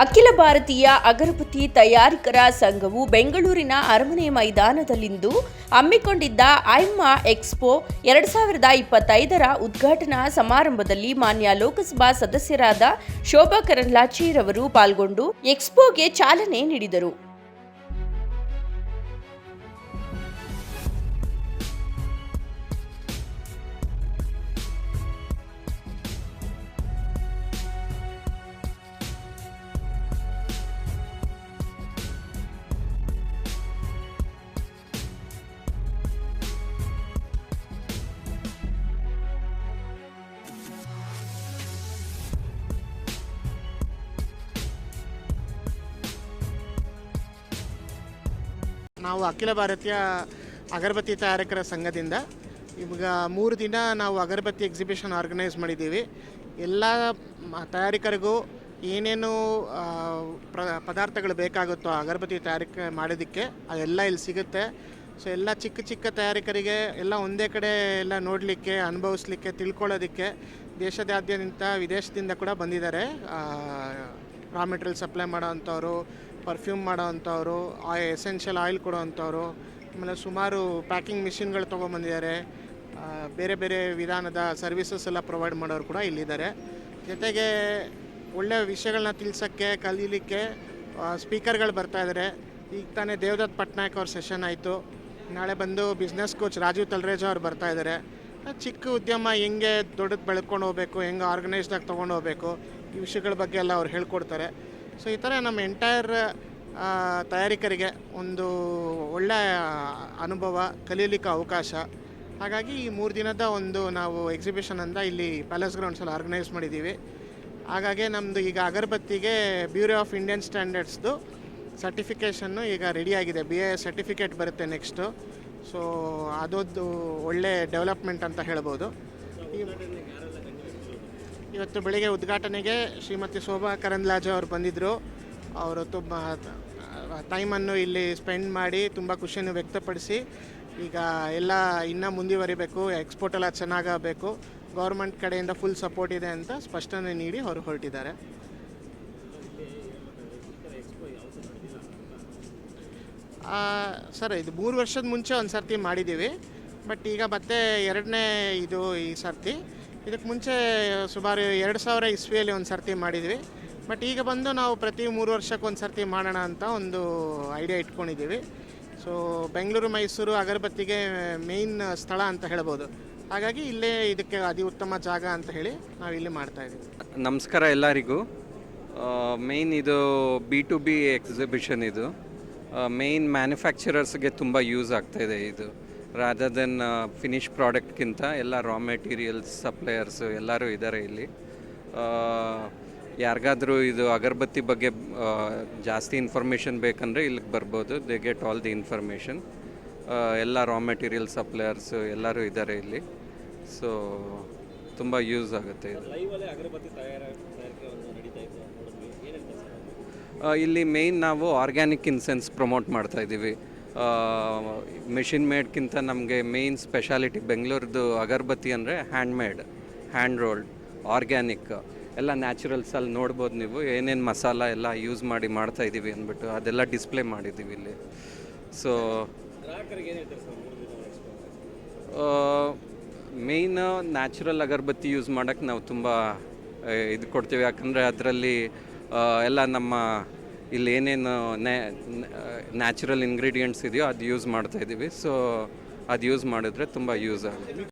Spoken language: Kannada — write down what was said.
ಅಖಿಲ ಭಾರತೀಯ ಅಗರಬತ್ತಿ ತಯಾರಿಕರ ಸಂಘವು ಬೆಂಗಳೂರಿನ ಅರಮನೆ ಮೈದಾನದಲ್ಲಿಂದು ಹಮ್ಮಿಕೊಂಡಿದ್ದ ಐಮಾ ಎಕ್ಸ್ಪೋ ಎರಡು ಸಾವಿರದ ಇಪ್ಪತ್ತೈದರ ಉದ್ಘಾಟನಾ ಸಮಾರಂಭದಲ್ಲಿ ಮಾನ್ಯ ಲೋಕಸಭಾ ಸದಸ್ಯರಾದ ಶೋಭಾ ಕರಂದ್ಲಾಚೆರವರು ಪಾಲ್ಗೊಂಡು ಎಕ್ಸ್ಪೋಗೆ ಚಾಲನೆ ನೀಡಿದರು. ನಾವು ಅಖಿಲ ಭಾರತೀಯ ಅಗರಬತ್ತಿ ತಯಾರಕರ ಸಂಘದಿಂದ ಇವಾಗ ಮೂರು ದಿನ ನಾವು ಅಗರಬತ್ತಿ ಎಕ್ಸಿಬಿಷನ್ ಆರ್ಗನೈಸ್ ಮಾಡಿದ್ದೀವಿ. ಎಲ್ಲ ತಯಾರಿಕರಿಗೂ ಏನೇನು ಪ್ರ, ಪದಾರ್ಥಗಳು ಬೇಕಾಗುತ್ತೋ ಅಗರಬತ್ತಿ ತಯಾರಿಕೆ ಮಾಡೋದಕ್ಕೆ ಅದೆಲ್ಲ ಇಲ್ಲಿ ಸಿಗುತ್ತೆ. ಸೊ ಎಲ್ಲ ಚಿಕ್ಕ ಚಿಕ್ಕ ತಯಾರಕರಿಗೆ ಎಲ್ಲ ಒಂದೇ ಕಡೆ ಎಲ್ಲ ನೋಡಲಿಕ್ಕೆ, ಅನುಭವಿಸ್ಲಿಕ್ಕೆ, ತಿಳ್ಕೊಳ್ಳೋದಕ್ಕೆ ದೇಶದಾದ್ಯಂತ ವಿದೇಶದಿಂದ ಕೂಡ ಬಂದಿದ್ದಾರೆ. ರಾ ಮೆಟೀರಿಯಲ್ ಸಪ್ಲೈ ಮಾಡೋವಂಥವ್ರು ಪರ್ಫ್ಯೂಮ್ ಮಾಡೋವಂಥವ್ರು ಆ ಎಸೆನ್ಷಿಯಲ್ ಆಯಿಲ್ ಕೊಡೋವಂಥವ್ರು ಆಮೇಲೆ ಸುಮಾರು ಪ್ಯಾಕಿಂಗ್ ಮಿಷಿನ್ಗಳು ತೊಗೊಂಬಂದಿದ್ದಾರೆ. ಬೇರೆ ಬೇರೆ ವಿಧಾನದ ಸರ್ವಿಸಸ್ ಎಲ್ಲ ಪ್ರೊವೈಡ್ ಮಾಡೋರು ಕೂಡ ಇಲ್ಲಿದ್ದಾರೆ. ಜೊತೆಗೆ ಒಳ್ಳೆಯ ವಿಷಯಗಳನ್ನ ತಿಳಿಸೋಕ್ಕೆ, ಕಲೀಲಿಕ್ಕೆ ಸ್ಪೀಕರ್ಗಳು ಬರ್ತಾ ಇದ್ದಾರೆ ಈಗ ತಾನೇ ದೇವದತ್ ಪಟ್ನಾಯಕ್ ಅವ್ರ ಸೆಷನ್ ಆಯಿತು. ನಾಳೆ ಬಂದು ಬಿಸ್ನೆಸ್ ಕೋಚ್ ರಾಜೀವ್ ತಲ್ರೇಜ್ ಅವ್ರು ಬರ್ತಾ ಇದ್ದಾರೆ ಚಿಕ್ಕ ಉದ್ಯಮ ಹೆಂಗೆ ದೊಡ್ಡದು ಬೆಳ್ಕೊಂಡು ಹೋಗ್ಬೇಕು, ಹೆಂಗೆ ಆರ್ಗನೈಸ್ಡಾಗಿ ತೊಗೊಂಡು ಹೋಗ್ಬೇಕು, ಈ ವಿಷಯಗಳ ಬಗ್ಗೆ ಎಲ್ಲ ಅವ್ರು ಹೇಳ್ಕೊಡ್ತಾರೆ. ಸೊ ಈ ಥರ ನಮ್ಮ ಎಂಟೈರ್ ತಯಾರಿಕರಿಗೆ ಒಂದು ಒಳ್ಳೆಯ ಅನುಭವ ಕಲೀಲಿಕ್ಕೆ ಅವಕಾಶ. ಹಾಗಾಗಿ ಈ ಮೂರು ದಿನದ ಒಂದು ನಾವು ಎಕ್ಸಿಬಿಷನ್ ಅಂತ ಇಲ್ಲಿ ಪ್ಯಾಲೇಸ್ ಗ್ರೌಂಡ್ಸಲ್ಲಿ ಆರ್ಗನೈಸ್ ಮಾಡಿದ್ದೀವಿ. ಹಾಗಾಗಿ ನಮ್ಮದು ಈಗ ಅಗರಬತ್ತಿಗೆ ಬ್ಯೂರೋ ಆಫ್ ಇಂಡಿಯನ್ ಸ್ಟ್ಯಾಂಡರ್ಡ್ಸ್ದು ಸರ್ಟಿಫಿಕೇಷನ್ನು ಈಗ ರೆಡಿಯಾಗಿದೆ ಬಿ ಎ ಸರ್ಟಿಫಿಕೇಟ್ ಬರುತ್ತೆ ನೆಕ್ಸ್ಟು ಸೊ ಅದೊಂದು ಒಳ್ಳೆ ಡೆವಲಪ್ಮೆಂಟ್ ಅಂತ ಹೇಳ್ಬೋದು. ಇವತ್ತು ಬೆಳಿಗ್ಗೆ ಉದ್ಘಾಟನೆಗೆ ಶ್ರೀಮತಿ ಶೋಭಾ ಕರಂದ್ಲಾಜೆ ಅವರು ಬಂದಿದ್ದರು ಅವರು ತುಂಬ ಟೈಮನ್ನು ಇಲ್ಲಿ ಸ್ಪೆಂಡ್ ಮಾಡಿ ತುಂಬ ಖುಷಿಯನ್ನು ವ್ಯಕ್ತಪಡಿಸಿ, ಈಗ ಎಲ್ಲ ಇನ್ನೂ ಮುಂದುವರಿಬೇಕು, ಎಕ್ಸ್ಪೋರ್ಟ್ ಎಲ್ಲ ಚೆನ್ನಾಗಬೇಕು, ಗೌರ್ಮೆಂಟ್ ಕಡೆಯಿಂದ ಫುಲ್ ಸಪೋರ್ಟ್ ಇದೆ ಅಂತ ಸ್ಪಷ್ಟನೆ ನೀಡಿ ಅವರು ಹೊರಟಿದ್ದಾರೆ. ಸರ್, ಇದು ಮೂರು ವರ್ಷದ ಮುಂಚೆ ಒಂದು ಸರ್ತಿ ಮಾಡಿದ್ದೀವಿ, ಬಟ್ ಈಗ ಮತ್ತೆ ಎರಡನೇ ಇದು ಈ ಸರ್ತಿ. ಇದಕ್ಕೆ ಮುಂಚೆ ಸುಮಾರು ಎರಡು ಸಾವಿರ ಇಸ್ವಿಯಲ್ಲಿ ಒಂದು ಸರ್ತಿ ಮಾಡಿದ್ವಿ. ಬಟ್ ಈಗ ಬಂದು ನಾವು ಪ್ರತಿ ಮೂರು ವರ್ಷಕ್ಕೆ ಒಂದು ಸರ್ತಿ ಮಾಡೋಣ ಅಂತ ಒಂದು ಐಡಿಯಾ ಇಟ್ಕೊಂಡಿದ್ದೀವಿ. ಸೊ ಬೆಂಗಳೂರು, ಮೈಸೂರು, ಅಗರಬತ್ತಿಗೆ ಮೇಯ್ನ್ ಸ್ಥಳ ಅಂತ ಹೇಳ್ಬೋದು. ಹಾಗಾಗಿ ಇಲ್ಲೇ ಇದಕ್ಕೆ ಅತಿ ಉತ್ತಮ ಜಾಗ ಅಂತ ಹೇಳಿ ನಾವು ಇಲ್ಲಿ ಮಾಡ್ತಾ ಇದ್ದೀವಿ. ನಮಸ್ಕಾರ ಎಲ್ಲರಿಗೂ. ಮೇಯ್ನ್ ಇದು ಬಿ ಟು ಬಿ ಎಕ್ಸಿಬಿಷನ್ ಇದು. ಮೇಯ್ನ್ ಮ್ಯಾನುಫ್ಯಾಕ್ಚರರ್ಸ್ಗೆ ತುಂಬ ಯೂಸ್ ಆಗ್ತಾಯಿದೆ ಇದು. ರಾದರ್ ದೆನ್ ಫಿನಿಶ್ ಪ್ರಾಡಕ್ಟ್ಗಿಂತ ಎಲ್ಲ ರಾ ಮೆಟೀರಿಯಲ್ಸ್ ಸಪ್ಲೈಯರ್ಸು ಎಲ್ಲರೂ ಇದ್ದಾರೆ ಇಲ್ಲಿ. ಯಾರಿಗಾದರೂ ಇದು ಅಗರಬತ್ತಿ ಬಗ್ಗೆ ಜಾಸ್ತಿ ಇನ್ಫಾರ್ಮೇಷನ್ ಬೇಕಂದರೆ ಇಲ್ಲಿಗೆ ಬರ್ಬೋದು. They get all the information ಎಲ್ಲ ರಾ ಮೆಟೀರಿಯಲ್ ಸಪ್ಲೈಯರ್ಸು ಎಲ್ಲರೂ ಇದ್ದಾರೆ ಇಲ್ಲಿ. ಸೊ ತುಂಬ ಯೂಸ್ ಆಗುತ್ತೆ ಇದು. ಇಲ್ಲಿ ಮೇಯ್ನ್ ನಾವು ಆರ್ಗ್ಯಾನಿಕ್ ಇನ್ಸೆನ್ಸ್ ಪ್ರಮೋಟ್ ಮಾಡ್ತಾ ಇದ್ದೀವಿ. ಮೆಷಿನ್ ಮೇಡ್ಗಿಂತ ನಮಗೆ ಮೇಯ್ನ್ ಸ್ಪೆಷಾಲಿಟಿ ಬೆಂಗಳೂರದು ಅಗರಬತ್ತಿ ಅಂದರೆ hand made hand rolled, organic, ಎಲ್ಲ ನ್ಯಾಚುರಲ್ಸಲ್ಲಿ ನೋಡ್ಬೋದು ನೀವು. ಏನೇನು ಮಸಾಲ ಎಲ್ಲ ಯೂಸ್ ಮಾಡಿ ಮಾಡ್ತಾ ಇದ್ದೀವಿ ಅಂದ್ಬಿಟ್ಟು ಅದೆಲ್ಲ ಡಿಸ್ಪ್ಲೇ ಮಾಡಿದ್ದೀವಿ ಇಲ್ಲಿ. So main natural agarbatti use ಮಾಡೋಕ್ಕೆ ನಾವು ತುಂಬ ಇದು ಕೊಡ್ತೀವಿ. ಯಾಕಂದರೆ ಅದರಲ್ಲಿ ಎಲ್ಲ ನಮ್ಮ ಇಲ್ಲಿ ಏನೇನು ನ್ಯಾಚುರಲ್ ಇಂಗ್ರೀಡಿಯೆಂಟ್ಸ್ ಇದೆಯೋ ಅದು ಯೂಸ್ ಮಾಡ್ತಾ ಇದ್ದೀವಿ. ಸೊ ಅದು ಯೂಸ್ ಮಾಡಿದ್ರೆ ತುಂಬ ಯೂಸ್ ಆಗುತ್ತೆ.